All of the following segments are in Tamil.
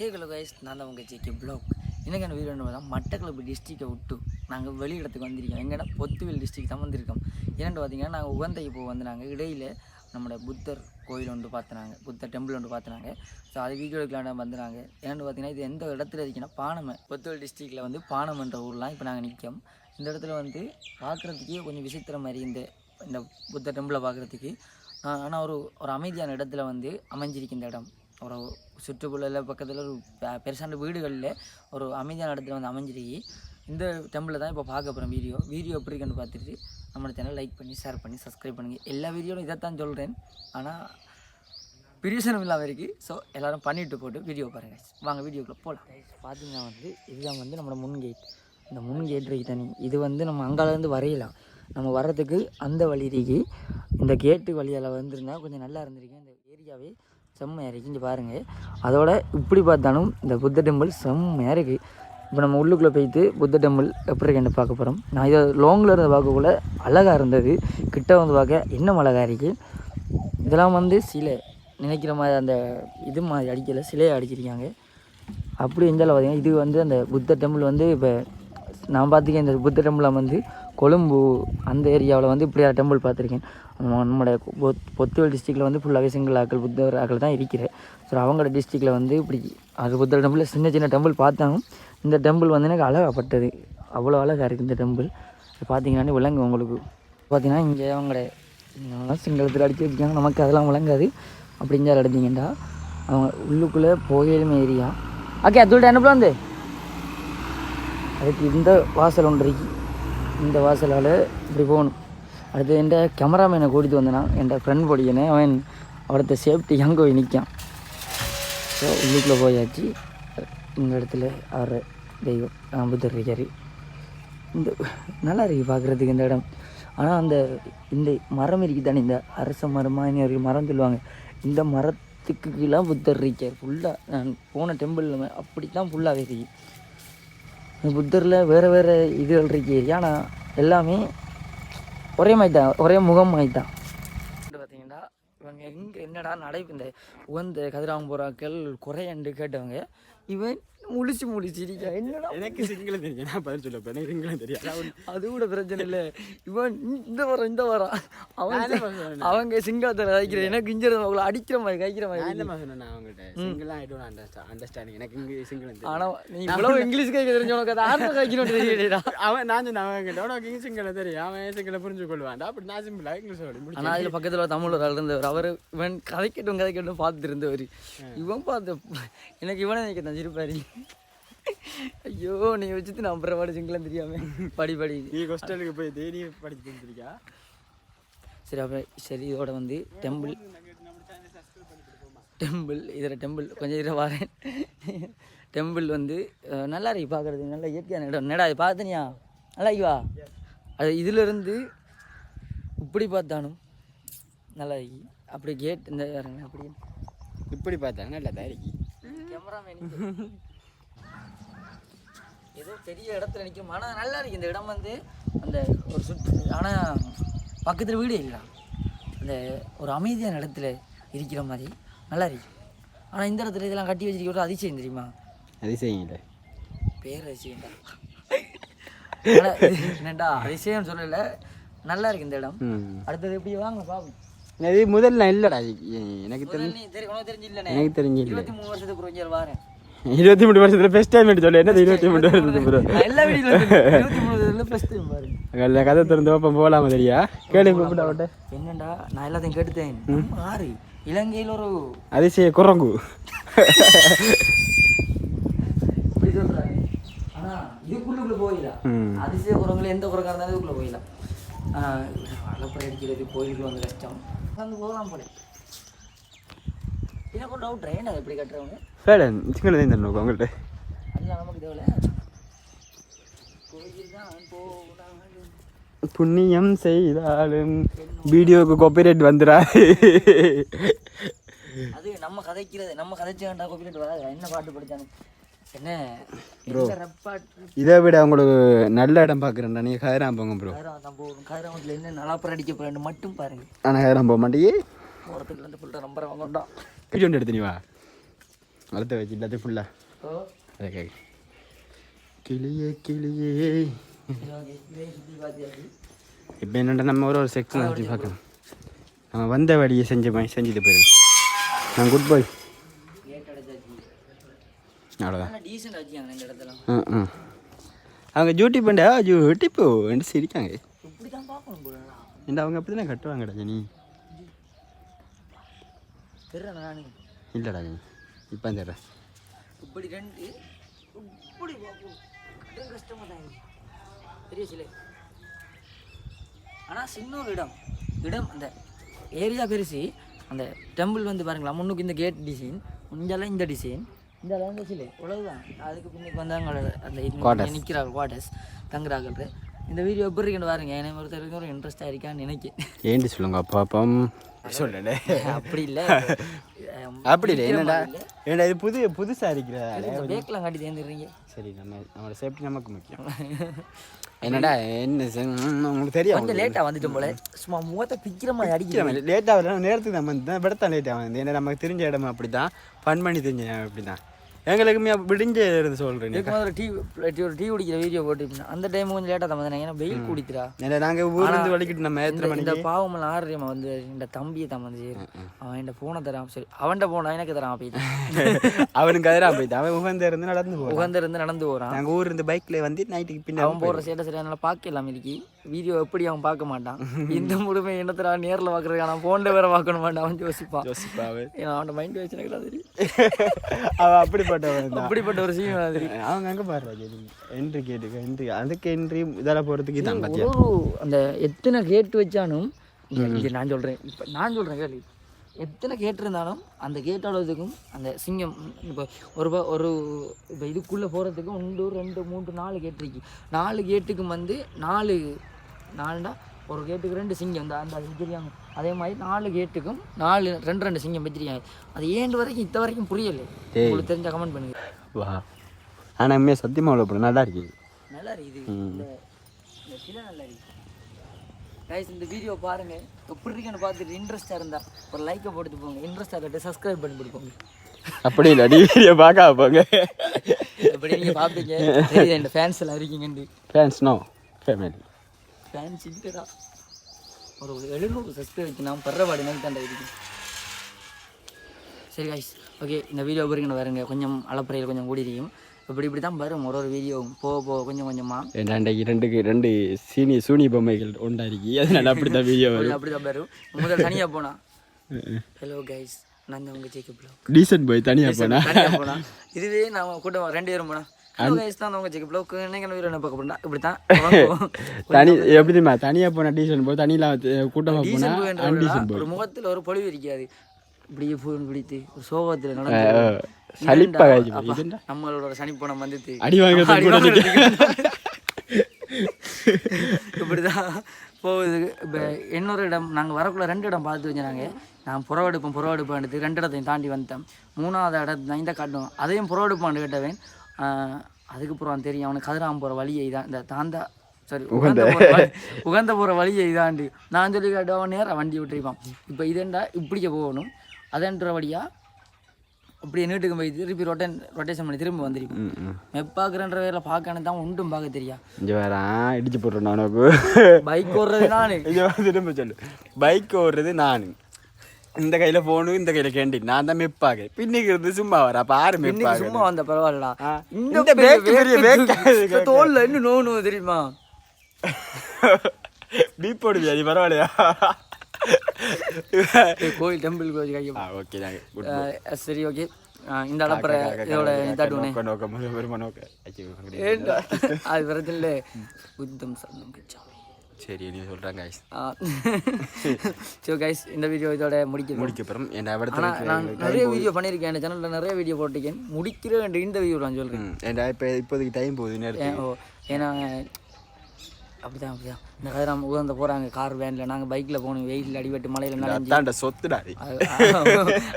ஹே ஹலோ கைஸ் நான் தான் உங்கள் ஜேகே ப்ளாக் எனக்கான வீடியோ பார்த்தா மட்டக்களப்பு டிஸ்ட்ரிக்டை விட்டு நாங்கள் வெளி இடத்துக்கு வந்திருக்கோம். எங்கன்னா பொத்துவில் டிஸ்ட்ரிக் தான் வந்திருக்கோம். ஏன்னு பார்த்தீங்கன்னா நாங்கள் உகந்தை இப்போ வந்து நாங்கள் இடையில் நம்மளோட புத்தர் கோயில் ஒன்று பார்த்துனாங்க. புத்தர் டெம்பிள் ஒன்று பார்த்துனாங்க. ஸோ அது வீடியோ எடுக்கலான்னு வந்துனாங்க ஏன்னு பார்த்தீங்கன்னா இது எந்த இடத்துல இருக்குன்னா பானமை பொத்துவில் டிஸ்ட்ரிக்டில் வந்து பானமன்ற ஊர்லாம் இப்போ நாங்கள் நிற்கோம். இந்த இடத்துல வந்து பார்க்குறதுக்கே கொஞ்சம் விசித்திர மாதிரி இந்த இந்த புத்தர் டெம்பிளை பார்க்குறதுக்கு ஆனால் ஒரு ஒரு அமைதியான இடத்துல வந்து அமைஞ்சிருக்கு இந்த இடம். ஒரு சுற்றுப்புள்ள பக்கத்தில் ஒரு பெ- பெருசான வீடுகளில் ஒரு அமைதியான இடத்துல வந்து அமைஞ்சிருக்கு. இந்த டெம்பிளில் தான் இப்போ பார்க்க போகிறோம் வீடியோ வீடியோ எப்படி இருக்குன்னு பார்த்துட்டு நம்ம சேனல் லைக் பண்ணி ஷேர் பண்ணி சப்ஸ்கிரைப் பண்ணுங்கள் எல்லா வீடியோவும் தான் சொல்கிறேன் ஆனால் பிரியோசனம் இல்லாமல் இருக்குது ஸோ எல்லோரும் பண்ணிட்டு போட்டு வீடியோ பாருங்கள் வாங்க வீடியோக்குள்ளே போகலாம் பார்த்தீங்கன்னா வந்து இதுதான் வந்து நம்மளோட முன் கேட் இந்த முன் கேட் இருக்கு தனி. இது வந்து நம்ம அங்காலேருந்து வரையலாம். நம்ம வர்றதுக்கு அந்த வழி இருக்கு. இந்த கேட்டு வழியால் வந்திருந்தா கொஞ்சம் நல்லா இருந்திருக்கு இந்த ஏரியாவே செம்மையாக இருக்குது இங்கே பாருங்கள் அதோட இப்படி பார்த்தாலும் இந்த புத்த டெம்பிள் செம்மையாக இருக்குது இப்போ நம்ம உள்ளுக்குள்ளே போயிட்டு புத்த டெம்பிள் எப்படி இருக்குன்னு பார்க்க போகிறோம் நான் இதை லாங்கில் இருந்து பார்க்கக்குள்ள அழகாக இருந்தது. கிட்ட வந்து பார்க்க இன்னும் அழகாக இருக்குது இதெல்லாம் வந்து சிலை. நினைக்கிற மாதிரி அந்த இது மாதிரி அடிக்கலை. சிலையை அடிச்சிருக்காங்க. அப்படி இருந்தாலும் பார்த்தீங்கன்னா இது வந்து அந்த புத்த டெம்பிள் வந்து இப்போ நான் பார்த்துக்கேன் இந்த புத்த டெம்பிளை வந்து கொழும்பு அந்த ஏரியாவில் வந்து இப்படியா டெம்பிள் பார்த்துருக்கேன். நம்முடைய பொத்துவல் டிஸ்ட்ரிக்டில் வந்து ஃபுல்லாகவே சிங்கிள் ஆக்கள் புத்தர் ஆக்கள் தான் இருக்கிறேன் ஸோ அவங்களோட டிஸ்ட்ரிக்டில் வந்து இப்படி அது புத்தர் டெம்பிளில் சின்ன சின்ன டெம்பிள் பார்த்தாலும் இந்த டெம்பிள் வந்து எனக்கு அழகாப்பட்டது. அவ்வளோ அழகாக இருக்குது இந்த டெம்பிள் பார்த்தீங்கன்னா விளங்கும் உங்களுக்கு. பார்த்தீங்கன்னா இங்கே அவங்களோட சிங்களத்தில் அடித்து வச்சுக்காங்க நமக்கு அதெல்லாம் விளங்காது. அப்படிங்க அடிச்சிங்கண்டா அவங்க உள்ளுக்குள்ளே புகையிலும் ஏரியா. ஓகே அதுள்ட்ட என்ன வந்து. அதுக்கு இந்த வாசல் ஒன்று இருக்கு. இந்த வாசலால் இப்படி போகணும். அடுத்து என் கேமராமேனை கூட்டிகிட்டு வந்தேன் என் ஃப்ரெண்ட் படிக்கனே அவன் அவரத்த சேஃப்டி அங்கே போய் நிற்கான் ஸோ உள்ளுக்குள்ளே போயாச்சு. இந்த இடத்துல அவர் தெய்வம் புத்தர் இருக்கார். இந்த நல்லா இருக்கு பார்க்குறதுக்கு இந்த இடம். ஆனால் அந்த இந்த மரம் இருக்குது தானே இந்த அரச மரமாக ஒரு மரம் சொல்லுவாங்க. இந்த மரத்துக்கு கீழே புத்தர் இருக்கார். ஃபுல்லாக நான் போன டெம்பிள் அப்படி தான் ஃபுல்லாகவே இருக்கு. புத்தரில் வேறு வேறு இதுகள் இருக்கு. ஆனால் எல்லாமே ஒரே மாதிரி தான் ஒரே முகம் மாதிரி தான் பார்த்தீங்கன்னா இவங்க எங்கே என்னடா நடை இந்த உகந்த கதிராம்புறாக்கள் குறையண்டு கேட்டவங்க இவன் முழிச்சு முழிச்சு இருக்கா. என்னடா எனக்கு சிங்களம் தெரியும். நான் பதில் சொல்ல எனக்கு சிங்களம் தெரியாது. அது கூட பிரச்சனை இல்லை. இவன் இந்த வாரம் இந்த வாரம் என்ன அவங்க சிங்களத்தில் கைக்கிற எனக்கு இஞ்சிறது அவங்கள அடிக்கிற மாதிரி கைக்கிற மாதிரி என்னமா சொன்னேன் அவங்ககிட்ட? சிங்கிளாக ஐ டோன்ட் அண்டர்ஸ்டாண்ட் அண்டர்ஸ்டாண்டிங் எனக்கு இங்கே தெரியும் ஆனால் நீ இவ்வளவு இங்கிலீஷ் கைக்க தெரிஞ்சவனுக்கு அது ஆர்வம் கைக்கணும் தெரியலடா அவன் நான் சொன்னேன் அவன் கிட்ட உனக்கு இங்கே சிங்களம் தெரியும். அவன் சிங்களம் புரிஞ்சு கொள்வான்டா அப்படி நான் சிம்பிளாக இங்கிலீஷ் சொல்லி ஆனால் அதில் பக்கத்தில் தமிழ் ஒரு ஆள் இருந்தவர். அவர் இவன் கதைக்கட்டும் கதைக்கட்டும் பார்த்துட்டு இருந்தவர். இவன் பார்த்து எனக்கு இவனை நினைக்க தான் சிரிப்பாரி. ஐயோ நீ வச்சுட்டு நான் அப்புறம் பாடு சிங்களம் தெரியாம. படி படி. நீ ஹாஸ்டலுக்கு போய் தேடி படிச்சு தெரிஞ்சிருக்கியா சரி அப்போ சரி இதோட வந்து டெம்பிள் டெம்பிள் இதில் டெம்பிள் கொஞ்சம் இதில் வரேன் டெம்பிள் வந்து நல்லா இருக்கு பார்க்குறது நல்லா இயற்கையான இடம். என்னடா இது பார்த்தனியா? நல்லா இருக்குவா? அது இதிலிருந்து இப்படி பார்த்தானும் நல்லா இருக்கு. அப்படி கேட் இந்த அப்படி இப்படி பார்த்தாங்க நல்லா தான் இருக்கு. கேமராமேன் ஏதோ பெரிய இடத்துல நிற்கும். ஆனால் நல்லா இருக்கு. இந்த இடம் வந்து அந்த ஒரு சுற்று ஆனால் பக்கத்தில் வீடு இல்லை. அந்த ஒரு அமைதியான இடத்துல இருக்கிற மாதிரி நல்லா இருக்கு. ஆனால் இந்த இடத்துல இதெல்லாம் கட்டி வச்சிருக்க ஒரு அதிசயம் தெரியுமா? அதிசயம் இல்லை. பேர் அதிசயம்டா என்னடா அதிசயம் சொல்லலை. நல்லா இருக்கு இந்த இடம். அடுத்தது எப்படி வாங்க பாப்போம். இது முதல்ல இல்லைடா எனக்கு தெரிஞ்சு. எனக்கு தெரிஞ்சு இல்லை. இருபத்தி மூணு வருஷத்துக்கு கொஞ்சம் வாரேன். இருபத்தி மூணு வருஷத்துல ஃபஸ்ட் டைம் சொல்லு என்னது இருபத்தி மூணு வருஷத்துக்கு எல்லா வீடியோல கதை திறந்து வைப்போம் போகலாமா தெரியா கேள்வி என்னடா நான் எல்லாத்தையும் கேட்டுட்டேன் நம்ம ஆறு இலங்கையில் ஒரு அதிசய குரங்கு இப்படி சொல்றாங்க ஆனா இதுக்குள்ளுக்குள்ள போயிடலாம் அதிசய குரங்குல எந்த குரங்கா இருந்தாலும் இதுக்குள்ள போயிடலாம் அடிக்கிறது கோயிலுக்கு வந்து கஷ்டம் போகலாம் போல எனக்கு ஒரு டவுட் ஏன்டா இப்படி கட்டுறவங்க வேடன் சிங்களம் தான் தரணும் உங்கள்கிட்ட அதெல்லாம் நமக்கு தேவையில்ல கோயில் தான் புண்ணியம் செய்தாலும் வீடியோக்கு காப்பிரைட் வந்துடா அது நம்ம கதைக்கிறது நம்ம கதைச்சு வேண்டாம் கோபிலேட் வராது? என்ன பாட்டு படிச்சானு? என்ன? பாட்டு? இதை விட உங்களுக்கு நல்ல இடம் பார்க்குறேன்டா நீங்கள் கதிராம் போங்க ப்ரோ கதிராமத்தில் என்ன நலாப்பரம் அடிக்க போறேன்னு மட்டும் பாருங்க. ஆனால் கதிராம் போக மாட்டேயே? போகிறதுக்கு அந்த புள்ள நம்பரை வாங்கண்டா ஒன்று எடுத்து நீ வா அடுத்த வச்சு எல்லாத்தையும் ஃபுல்லாக ஓ அதை கேட்க கிளியே கிளியே இப்போ என்னடா நம்ம ஒரு ஒரு செக்ஷன் சுற்றி பார்க்கணும் நம்ம வந்த வழியை செஞ்ச மாதிரி செஞ்சுட்டு போயிடும் நான் குட் பாய் அவ்வளோதான் ஆ ஆ அவங்க ஜூட்டி பண்ணா ஜூட்டி போ என்று சிரிக்காங்க இந்த அவங்க அப்படி தானே கட்டுவாங்கடா ஜனி தெரியும் நான்? இல்லைடா ஜனி இப்போ தர்றேன் இப்படி ரெண்டு இப்படி கடன் கஷ்டமாக தான் பெரிய சிலை. ஆனால் சின்ன ஒரு இடம். இடம் அந்த ஏரியா பெருசு. அந்த டெம்பிள் வந்து பாருங்களா முன்னுக்கு இந்த கேட் டிசைன் இங்கெல்லாம் இந்த டிசைன் இந்த இந்த சிலை. இவ்வளவுதான். அதுக்கு பின்னுக்கு வந்து அவங்களோட அந்த Quarters. நிற்கிறாங்க குவார்டர்ஸ் தங்குறாங்க இந்த வீடியோ எப்படி இருக்குன்னு பாருங்க. எனக்கு ஒருத்தருக்கு ஒரு இன்ட்ரெஸ்டாக இருக்கான்னு நினைக்கிறேன். ஏண்டி சொல்லுங்க அப்பா சொல்லலே. அப்படி இல்லை. அப்படி இல்லை. என்னடா? ஏன்டா இது புது புதுசாக காட்டி தேர்ந்துடுறீங்க சரி நம்ம நம்மளோட சேஃப்டி நமக்கு முக்கியம். என்னடா என்ன உங்களுக்கு தெரியும் கொஞ்சம் லேட்டாக வந்துட்டோம் போல. சும்மா முகத்தை பிக்கிற மாதிரி அடிக்கிறேன் லேட்டாக வரலாம் நேரத்துக்கு நம்ம வந்து விடத்தான் லேட்டாக வந்து ஏன்னா நமக்கு தெரிஞ்ச இடம் அப்படி தான் ஃபன் பண்ணி தெரிஞ்ச அப்படி தான் எங்களுக்குமே விடிஞ்ச இருந்து சொல்கிறேன் இதுக்கு டீ ஒரு டீ குடிக்கிற வீடியோ போட்டு அந்த டைம் கொஞ்சம் லேட்டாக தான் வந்தேன். ஏன்னா வெயில் குடிக்கிறா ஏன்னா நாங்கள் ஊர்லேருந்து வலிக்கிட்டு நம்ம எத்தனை இந்த- பாவமெல்லாம் ஆடுறியம்மா வந்து இந்த தம்பியை தான் வந்து அவன் என் ஃபோனை தரான் சரி அவன்கிட்ட போனா எனக்கு தரான் போயிட்டு. அவனுக்கு அதிராக போயிட்டு. அவன் உகந்த இருந்து நடந்து போவான் உகந்து இருந்து நடந்து போகிறான் நாங்கள் ஊர் இருந்து பைக்கில் வந்து நைட்டுக்கு பின்ன அவன் போடுற சேட்டை சரி அதனால பார்க்கலாம் இன்னைக்கு வீடியோ எப்படி அவன் பார்க்க மாட்டான்? இந்த முழுமை என்னத்தரா நேரில் பார்க்குறது ஆனால் ஃபோனில் வேற பார்க்கணும் மாட்டான் அவன் யோசிப்பான். யோசிப்பாவே. ஏன்னா அவன் மைண்ட் வச்சு எனக்கு தெரியும் அவன் அப்படிப்பட்டவன் தான். அப்படிப்பட்ட ஒரு சீன் மாதிரி அவங்க அங்கே பாடுறா என்ட்ரி கேட்டுக்க என்ட்ரி அதுக்கு என்ட்ரி இதெல்லாம் போகிறதுக்கு தான் ஒரு அந்த எத்தனை கேட்டு வச்சாலும் இது நான் சொல்கிறேன் இப்போ நான் சொல்கிறேன் கேள்வி எத்தனை கேட்டு இருந்தாலும் அந்த கேட்டோடதுக்கும் அந்த சிங்கம் இப்போ ஒரு ஒரு இப்போ இதுக்குள்ளே போகிறதுக்கும் ஒன்று ரெண்டு மூன்று நாலு கேட் இருக்கு. நாலு கேட்டுக்கும் வந்து நாலு நாலுண்டா? ஒரு கேட்டுக்கு ரெண்டு சிங்கம். இந்த அந்த தெரியாங்க அதே மாதிரி நாலு கேட்டுக்கும் நாலு ரெண்டு ரெண்டு சிங்கம் வச்சிருக்காங்க. அது ஏண்டு வரைக்கும் இத்த வரைக்கும் புரியலை. உங்களுக்கு தெரிஞ்ச கமெண்ட் பண்ணுங்க. வா. ஆனால் உண்மையாக சத்தியமாக அவ்வளோ நல்லா இருக்கு நல்லா இருக்குது. இந்த நல்லா இருக்கு கைஸ் இந்த வீடியோ பாருங்க. எப்படி இருக்குன்னு பார்த்துட்டு இன்ட்ரெஸ்டாக இருந்தா ஒரு லைக்கை போட்டு போங்க. இன்ட்ரெஸ்டாக இருக்கட்டும் சப்ஸ்கிரைப் பண்ணி கொடுப்போங்க. அப்படி இல்லை நீ வீடியோ பார்க்க போங்க. எப்படி நீங்கள் பார்ப்பீங்க. இந்த ஃபேன்ஸ் எல்லாம் இருக்கீங்கன்னு ஃபேன்ஸ் நோ ஃபேமிலி ஃபேன்ஸ் இல்லைடா ஒரு எழுநூறு சப்ஸ்கிரைப் நான் பர்றபாடு மாதிரி தாண்டா இருக்கு சரி கைஸ் ஓகே இந்த வீடியோ பாருங்க பாருங்க. கொஞ்சம் அளப்பறையில் கொஞ்சம் கூடி இருக்கும் இப்படி இப்படி தான் வரும் ஒரு ஒரு வீடியோ போக போக கொஞ்சம் கொஞ்சமாக ரெண்டு ரெண்டுக்கு ரெண்டு சீனி சூனி பொம்மைகள் உண்டாஇருக்கி அதனால அப்படி தான் வீடியோ வரும். அப்படி தான் வரும் முதல்ல தனியாக போனா ஹலோ கைஸ் நான் உங்கள் ஜேக்கப் டீசன்ட் போய் தனியாக போனா? தனியாக போனா. இதுவே நான் கூட்டம் ரெண்டு பேரும் போனா. தான் தான் தனி எப்படி தெரியுமா தனியாக போனா டீசன்ட் போய் தனியில் கூட்டமாக ஒரு முகத்தில் ஒரு பொழிவு இருக்காது இப்படியே போய் பிடித்து ஒரு சோகத்தில் நடந்து நம்மளோட சனிப்பணம் வந்துட்டு. அடி இப்படிதான் போகுது. இப்போ இன்னொரு இடம் நாங்கள் வரக்குள்ள ரெண்டு இடம் பார்த்து வச்சுருந்தாங்க நான் புறவெடுப்பேன் புறவெடுப்பேன் ரெண்டு இடத்தையும் தாண்டி வந்துட்டேன். மூணாவது இடத்து நான் இந்த காட்டுவேன் அதையும் புறவெடுப்பான்னு கேட்டவன். அதுக்கப்புறம் தெரியும் அவனுக்கு கதிராம போகிற வழியை இதான். இந்த தாந்தா சாரி உகந்த உகந்த போகிற வழியை இதாண்டு. நான் சொல்லி காட்டுவான் நேராக வண்டி விட்டுருப்பான். இப்போ இதேண்டா இப்படிக்க போகணும். அதன்ற வழியா அப்படியே நீட்டுக்கு போய் திருப்பி ரொட்டேன் ரொட்டேஷன் பண்ணி திரும்ப வந்திருக்கும். மெப்பாக்குறன்ற வேலை பார்க்கணும் தான் ஒன்றும் பார்க்க தெரியா? இங்கே வேறான் இடிச்சு போட்டுருந்தேன் உனக்கு. பைக் ஓடுறது நானு. திரும்ப சொல்லு. பைக் ஓடுறது நான். இந்த கையில் ஃபோனு இந்த கையில் கேண்டி நான் தான் மெப்பாக பின்னிக்கு இருந்து சும்மா வர அப்போ ஆறு மெப்பாக சும்மா வந்த பரவாயில்லடா. இந்த பெரிய தோல்ல இன்னும் நோவு தெரியுமா பீப் போடுவியா நீ பரவாயில்லையா கோயில் டெம்பிள் கோயில் கையை ஆ ஓகே அஹ் சரி ஓகே இந்த அளப்புற இதோட இதாட்டுனே நோக்க நோக்க அது வரதில்ல புத்தம் சரணம் கச்சாமி சரி நீ சொல்கிறாங்க guys. ஸோ கைஸ் இந்த வீடியோ இதோட முடிக்க அப்புறம் என்ன அடுத்த ஆனால் நான் நிறைய வீடியோ பண்ணியிருக்கேன் என் சேனலில் நிறைய வீடியோ போட்டிருக்கேன் முடிக்கிற இந்த வீடியோ நான் சொல்கிறேன் ம் ஏன்டா இப்போ இப்போதைக்கு டைம் போகுது ஏன் ஓ ஏன்னா அப்படிதான் அப்படிதான் இந்த கதிராம உகந்த போகிறாங்க கார் வேனில் நாங்கள் பைக்கில் போகணும் வெயிலில் அடிபட்டு மலையில் அத்தாண்ட சொத்துடா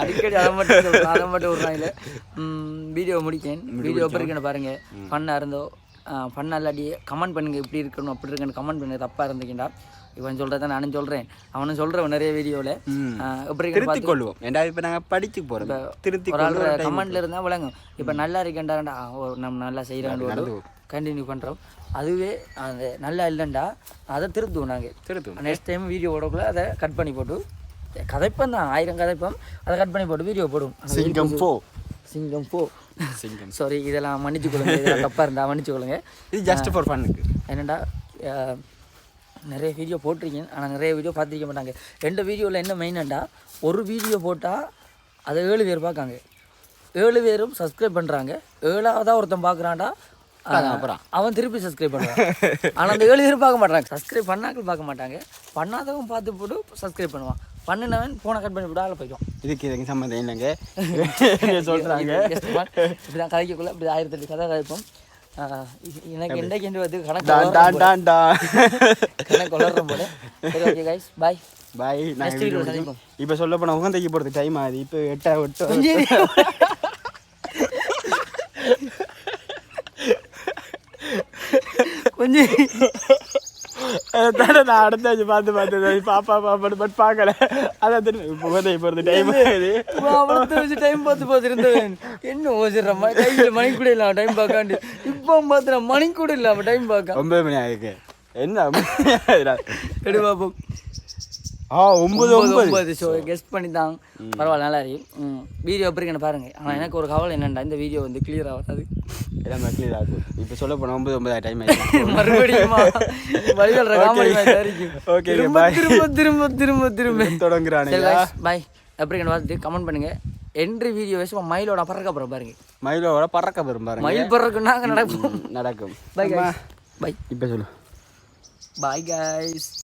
அடிக்கடி அதை மட்டும் அதை மட்டும் விட்றாங்க வீடியோ முடிக்கேன் வீடியோ எப்படி இருக்குன்னு பாருங்க பண்ணா இருந்தோ பண்ண இல்லாட்டி கமெண்ட் பண்ணுங்க இப்படி இருக்கணும் அப்படி இருக்கணும் கமெண்ட் பண்ணுங்க. தப்பாக இருந்தீங்கடா இவன் சொல்கிறத நானும் சொல்கிறேன் அவனும் சொல்கிறவன் நிறைய வீடியோவில். எப்படி இருக்குன்னு திருத்திக் கொள்வோம். ஏன்டா இப்போ நாங்கள் படிச்சு போகிறோம் திருத்தி ஒரு ஆள் கமெண்ட்ல இருந்தால் விளங்கும். இப்போ நல்லா இருக்கேன்டா ஓ நம்ம நல்லா செய்கிறாங்க கண்டினியூ பண்ணுறோம் அதுவே அந்த நல்லா இல்லைண்டா. அதை திருத்துவோம் நாங்கள் திருத்துவோம். நெக்ஸ்ட் டைம் வீடியோ போடக்குள்ள அதை கட் பண்ணி போட்டு கதைப்பம் தான் ஆயிரம் கதைப்பம். அதை கட் பண்ணி போட்டு வீடியோ போடும். சிங்கம் போ. சிங்கம் போ. சிங்கம். சாரி இதெல்லாம் மன்னிச்சு கொள்ளுங்க இதெல்லாம் தப்பாக இருந்தால் மன்னிச்சு கொள்ளுங்க இது ஜஸ்ட் ஃபார் ஃபன்னுக்கு என்னடா நிறைய வீடியோ போட்டிருக்கீங்க. ஆனால் நிறைய வீடியோ பார்த்துருக்க மாட்டாங்க. ரெண்டு வீடியோவில் என்ன மெயினாண்டா ஒரு வீடியோ போட்டால் அதை ஏழு பேர் பார்க்காங்க. ஏழு பேரும் சப்ஸ்கிரைப் பண்ணுறாங்க ஏழாவதாக ஒருத்தன் பார்க்குறான்டா அப்புறம். அவன் திருப்பி சப்ஸ்கிரைப் பண்ணுவான் ஆனால் அந்த ஏழு பேர் பார்க்க மாட்டாங்க. சப்ஸ்கிரைப் பண்ணாக்கள் பார்க்க மாட்டாங்க. பண்ணாதவன் பார்த்து போட்டு சப்ஸ்கிரைப் பண்ணுவான். பண்ணினவன் ஃபோனை கட் பண்ணி ஆள போய்க்கும் இதுக்கு இதுக்கு சம்மந்தம் இல்லைங்க. சொல்கிறாங்க இப்படிதான் கதைக்கக்குள்ள இப்படி ஆயிரத்தி எட்டு கதை கதைப்போம். எனக்கு என்னைக்கு வந்து கணக்கு கணக்கு வளர்ற போல. ஓகே கைஸ் பாய் பாய் சந்திப்போம். இப்போ சொல்ல போனால் உகந்தைக்கு போகிறது டைம் ஆகுது. இப்போ எட்டா எட்டு கொஞ்சம் தானே நான் அடுத்த வச்சு பார்த்து பார்த்து பாப்பா பாப்பான்னு பட் பார்க்கல அதான் திரும்ப உகந்தைக்கு போகிறது டைம் ஆகுது அவ்வளோ டைம் பார்த்து பார்த்து இருந்தவன் என்ன ஓசிடுற கையில் மணி கூட இல்லாம டைம் பார்க்காண்டு இப்போ பார்த்துற மணி கூட இல்லாம டைம் பார்க்க ஒன்பது மணி ஆகுது என்ன ஆகுதுடா? ஆ ஒன்பது ஷோ கெஸ்ட் பண்ணி தான் பரவாயில்ல நல்லா இருக்கு. வீடியோ எப்படி இருக்குன்னு பாருங்க. ஆனால் எனக்கு ஒரு கவலை என்னண்டா இந்த வீடியோ வந்து கிளியர் ஆகாது. எல்லாம் கிளியர் ஆகும் இப்போ சொல்ல போனால் ஒன்பது ஒன்பது டைம் ஆயிடுச்சு. மறுபடியும்? காமெடி திரும்ப. திரும்ப திரும்ப திரும்ப திரும்ப. தொடங்குறானுங்களா பாய் எப்படி இருக்குன்னு பார்த்துட்டு கமெண்ட் பண்ணுங்க. என்ட்ரி வீடியோ வச்சு மயிலோட பறக்க பாருங்க. மயிலோட பறக்க பெறும் பாருங்க. மயில் பறக்குன்னா நடக்கும். நடக்கும். பை கைஸ் பை இப்போ சொல்லு. Bye guys